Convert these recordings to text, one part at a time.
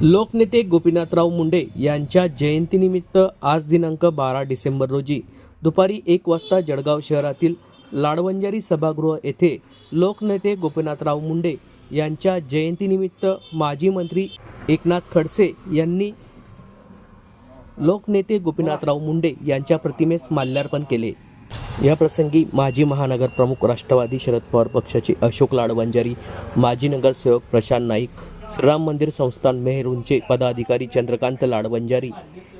लोकनेते गोपीनाथराव मुंडे यांच्या जयंतीनिमित्त आज दिनांक बारा डिसेंबर रोजी दुपारी एक वाजता जळगाव शहरातील लाडवंजारी सभागृह येथे लोकनेते गोपीनाथराव मुंडे यांच्या जयंतीनिमित्त माजी मंत्री एकनाथ खडसे यांनी लोकनेते गोपीनाथराव मुंडे यांच्या प्रतिमेस माल्यार्पण केले. या प्रसंगी माजी महानगर प्रमुख राष्ट्रवादी शरद पवार पक्षाचे अशोक लाडवंजारी माजी नगरसेवक प्रशांत नाईक श्रीराम मंदिर संस्थान मेहरूंचे पदाधिकारी चंद्रकांत लाडवंजारी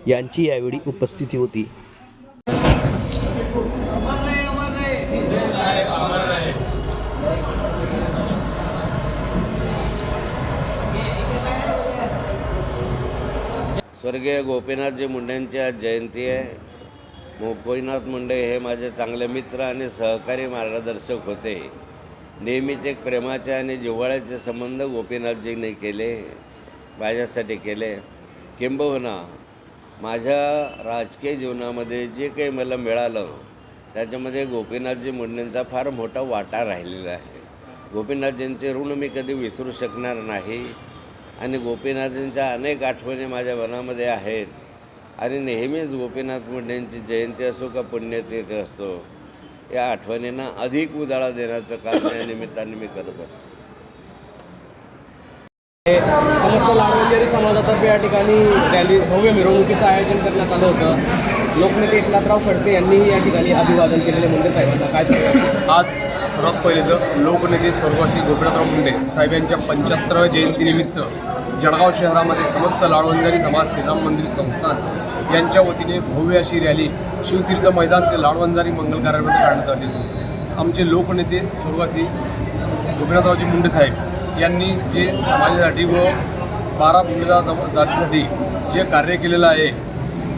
यांची यावेळी उपस्थिती होती. स्वर्गीय गोपीनाथजी मुंडेंची आज जयंती आहे. गोपीनाथ मुंडे हे माझे चांगले मित्र आणि सहकारी मार्गदर्शक होते. नेहमीच एक प्रेमाचे आणि जिव्हाळ्याचे संबंध गोपीनाथजींनी केले माझ्यासाठी केले. किंबहुना माझ्या राजकीय जीवनामध्ये जे काही मला मिळालं त्याच्यामध्ये गोपीनाथजी मुंडेंचा फार मोठा वाटा राहिलेला आहे. गोपीनाथजींचे ऋण मी कधी विसरू शकणार नाही आणि गोपीनाथजींच्या अनेक आठवणी माझ्या मनामध्ये आहेत. आणि नेहमीच गोपीनाथ मुंडेंची जयंती असो का पुण्यतिथी असतो या आठवणींना अधिक उजाळा देण्याचं काम या निमित्ताने मी करत असतो. समस्त लाडवंजारी समाजातर्फे या ठिकाणी रॅली भव्य मिरवणुकीचं आयोजन करण्यात आलं होतं. लोकनेते एकनाथराव खडसे यांनीही या ठिकाणी अभिवादन केलेले मुंडे साहेबांना. काय सांगतात आज सर्वात पहिले तर लोकनेते स्वर्गवासी गोपीनाथराव मुंडे साहेब यांच्या पंच्याहत्तराव्या जयंतीनिमित्त जळगाव शहरामध्ये समस्त लाडवंजारी समाज श्रीराम मंदिर संस्थान यांच्या वतीने भव्य अशी रॅली शिवतीर्थ मैदान ते लाडवंजारी मंगल कार्यालयामध्ये काढण्यात आली. आमचे लोकनेते स्वर्गवासी गोपीनाथरावजी मुंडे साहेब यांनी जे समाजासाठी व बारा भूमिदा जातीसाठी जे कार्य केलेलं आहे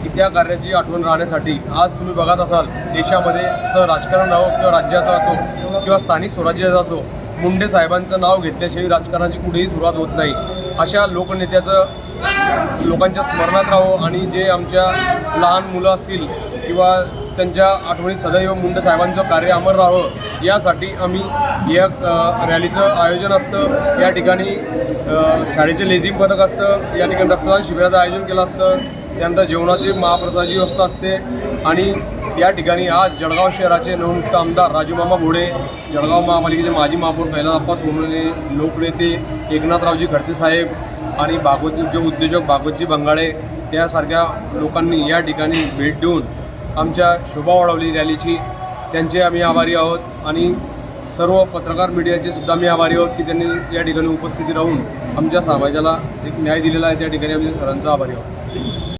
की त्या कार्याची आठवण राहण्यासाठी आज तुम्ही बघत असाल देशामध्ये जर राजकारण राहो किंवा राज्याचं असो किंवा स्थानिक स्वराज्याचं असो मुंडे साहेबांचं नाव घेतल्याशिवाय राजकारणाची कुठेही सुरुवात होत नाही. अशा लोकनेत्याचं लोकांच्या स्मरणात राहावं आणि जे आमच्या लहान मुलं असतील किंवा त्यांच्या आठवणीत सदैव मुंड साहेबांचं कार्य अमर राहावं यासाठी आम्ही या रॅलीचं आयोजन असतं. या ठिकाणी शाळेचे लेझिम पथक असतं. या ठिकाणी रक्तदान शिबिराचं आयोजन केलं असतं. त्यानंतर जेवणाची महाप्रसादाची व्यवस्था असते. आणि या ठिकाणी आज जळगाव शहराचे नवनियुक्त आमदार राजूमामा भोडे जळगाव महापालिकेचे माजी महापौर कैलासप्पा सोमणे लोकनेते एकनाथरावजी खडसे साहेब आणि भागवत जो उद्योजक भागवतजी बंगाळे यासारख्या लोकांनी या ठिकाणी भेट देऊन आमच्या शोभा वाढवली रॅलीची. त्यांचे आम्ही आभारी आहोत आणि सर्व पत्रकार मीडियाचे सुद्धा आम्ही आभारी आहोत की त्यांनी या ठिकाणी उपस्थिती राहून आमच्या समाजाला एक न्याय दिलेला आहे. त्या ठिकाणी आम्ही सरांचा आभारी आहोत.